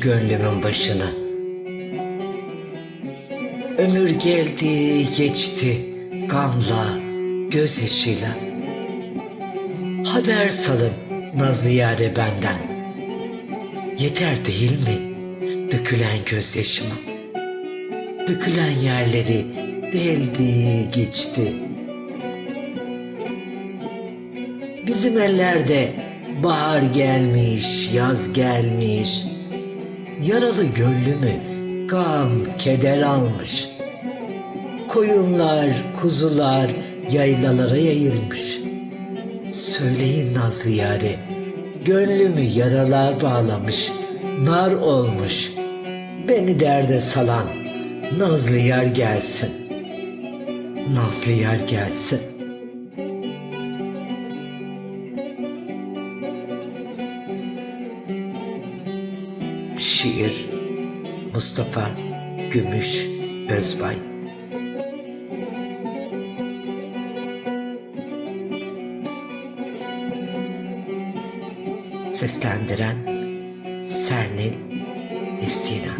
gönlümün başına. Ömür geldi geçti gamla gözyaşıyla. Haber salın Nazlı yare benden. Yeter değil mi dökülen gözyaşıma? Dökülen yerleri deldi geçti. Bizim ellerde bahar gelmiş, yaz gelmiş. Yaralı gönlümü gam, keder almış. Koyunlar, kuzular yaylalara yayılmış. Söyleyin Nazlı yare, gönlümü yaralar bağlamış, nar olmuş. Beni derde salan Nazlı yar gelsin. Nazlı yar gelsin. Şiir Mustafa Gümüş Özbay. Seslendiren Sernil Destina